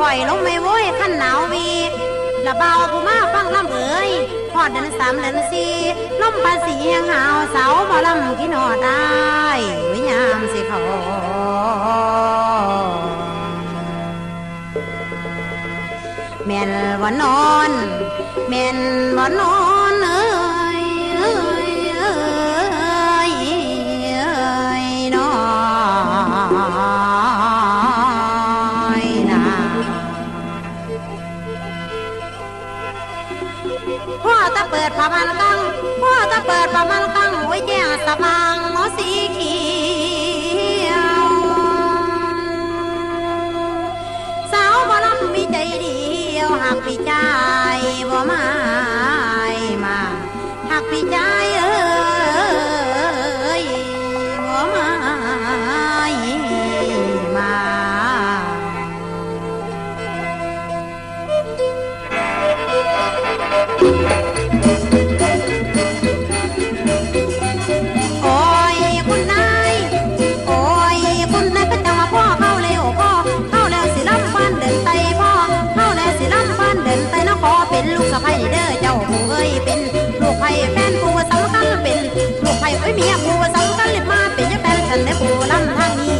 ปล่อยลงไม่โว้ยขั้นหนาววีระเบาผู้มาฟังลำเอ๋ยพอดเดินสามเดินสี่ลมภาษียังหาวเสาบ่ลำกินอได้ไม่ยามสิเขาแม่นว่นอน แม่นว่นอนเอ ปิดผ้ามันกังพ่อจะเปิดผ้ามันกังไว้แจ้งสว่างหมอสีเขียวสาวบ่ลำมีใจเดียวหากพี่ใจบ่มามาหากพี่ใจเอ้ยบ่มามา ไผ่แฟนผู้สำคัญเป็นลูกไผ่ไอ้ยเมียผู้สำคัญเลยมาเป็นยแฟนฉันได้ผู้ลำทางนี้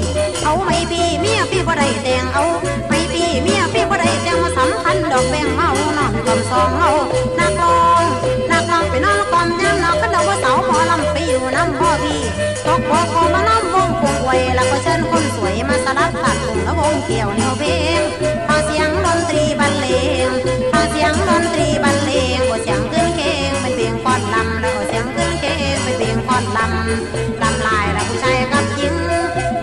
เอาไม่ปีเมียพี่บ่ได้แต่งเอาไม่ปีเมียพี่บ่ได้แต่งมาสำคัญดอกแบงเมานอนกลมสองเมานักำลำลายล้วผู้ชายกับหญิง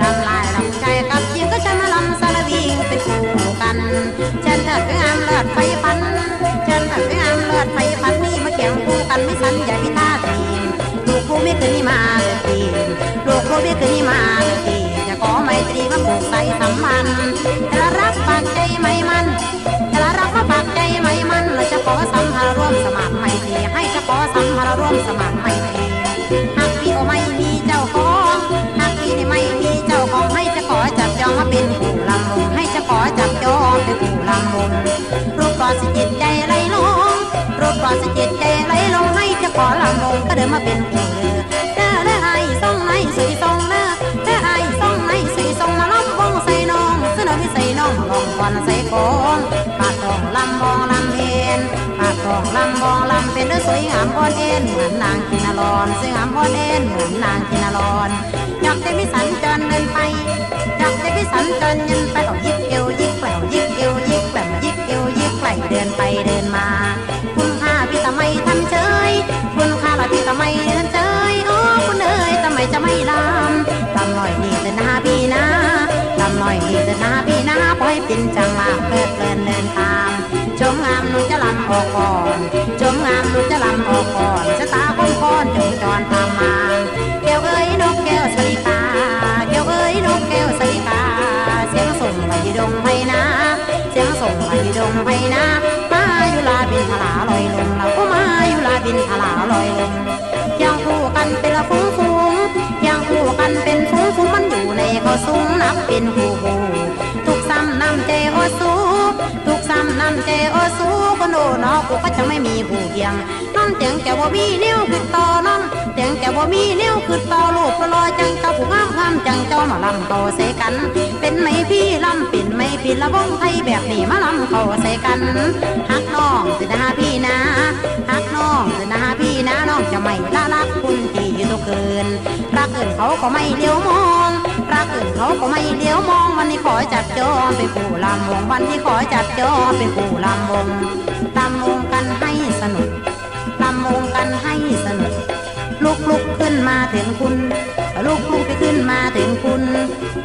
ลำลายล้วผู้ชายกับหญิงก็จะมาลำสารวิงเป็นคู่กันเชิญเถิดไปงามเลิศไฟฟันเชิญเถิดไปงามเลิศไฟฟันนี่มาเกี่ยงคู่กันไม่สันอย่พิท่าทีลูกผู้ไม่เคยนี่มาเลยทีลูกผู้ไม่เคยนี่มาเลยทีจะขอไมตรีมาผูกใส่สัมพันธ์จะรักปากใจไม่มันจะรักมาปากใจไม่มันเราจะขอสัมพันธ์ร่วมสมัครไมตรีให้จะขอสัมพันธ์ร่วมสมัครไม มาเป็นเด้อเด้อเด้อไอ้ส่งไหนสวยส่งเด้อเด้อไอ้ส่งไหนสวยส่งมาล้อมวงใส่น้องเสนอพี่ใส่น้องลองก่อนใส่กองปากทองลำบองลำเพนปากทองลำบองลำเป็นเด้อสวยงามอ่อนเอ็นเหมือนนางกินนารอนสวยงามอ่อนเอ็นเหมือนนางกินนารอนอยากจะพิสันจรเดินไปอยากจะพิสันจรยินไปเอายิกยิ ไม่ลำลำหน่อยนี่เดินหน้าพี่นะลำหน่อยนี่เดินหน้าพี่นะปล่อยป็นจังหวะเพลิดเพลินเดินตามชมงามหนูจะลำออกก่อนชมงามหนูจะลำออกก่อนชะตาคอนคอนจงจรตามมาแก้วเอ้ยนกแก้วสลิกาแก้วเอ้ยนกแก้วสลิกาเสียงส่งไปดงไพนะเสียงส่งไปดงไพนะมาอยู่ลาบินทลาลอยลงเราก็มาอยู่ลาบินทลาลอยลงยังคู่กั เป็นฟุ้งฟุ้งมันอยู่ในเขาสูงนับเป็นคู่คู่ทุกซ้ำนำใจโอสูทุกซ้ำนำใจโอสูคนโดนอกูก็จะไม่มีคู่เคียงน้องเตียงแกว่ามีเนิ้วคือต่อน้องเตียงแกว่ามีเนิ้วคือต่อลูกลอยจังเจ้าผู้งามความจังเจ้ามาลำเขาใส่กัน เป็นไหมพี่ลำเป็นไหมพี่ละวงไทยแบบนี้มาลำเขาใส่กันฮักน้องสินะพี่นะฮักน้องสินะพี่นะน้องจะไม่ละรักคุณที่อยู่ทุกคืน กอื่นเขาก็ไม่เลี้ยวมองรักอื่นเขาก็ไม่เลี้ยวมองวันนี้ขอจับจองเป็นผู้ลำวงวันนี้ขอจับจองเป็นผู้ลำวงลำวงกันให้สนุกลำวงกันให้สนุกลุกลุกขึ้นมาถึงคุณลุกลุกไปขึ้นมาถึงคุณ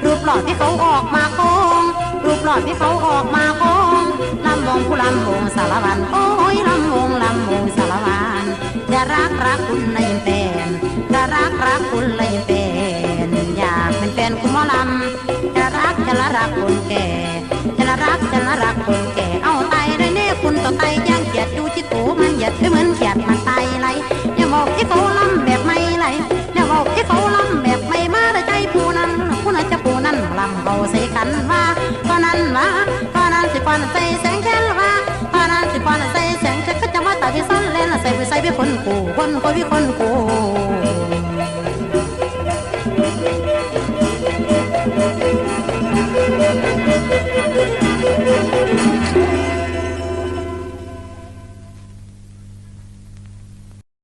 รูปหล่อที่เขาออกมาโค้งรูปหล่อที่เขาออกมาโค้งลำวงผู้ลำวงสารวันโอ้ยลำวงลำวงสารวันจะรักรักคุณในายเป็นจะรักรักคุณนาย แก่เอาตายเลยแน่คุณต่อตาย่างเกียดดูที่โตมันเหยียดเหมือนเกียดมันตายไหอย่าบอกที่เขาล้ำแบบไม่ไหลอย่าบอกที่เขาล้ำแบบไม่มาแต่ใจผู้นั้นผู้นั้นจะผู้นั้นลำเอาใส่กันว่าก็นั้นว่าก็นั้นสิก่อนใส่แสงแค่ว่าก็นั้นสิก่อนใส่แสงแค่ก็จะว่าตาที่สั้นเล่นใส่ไปใส่ไปคนกูคนกูวิคนกู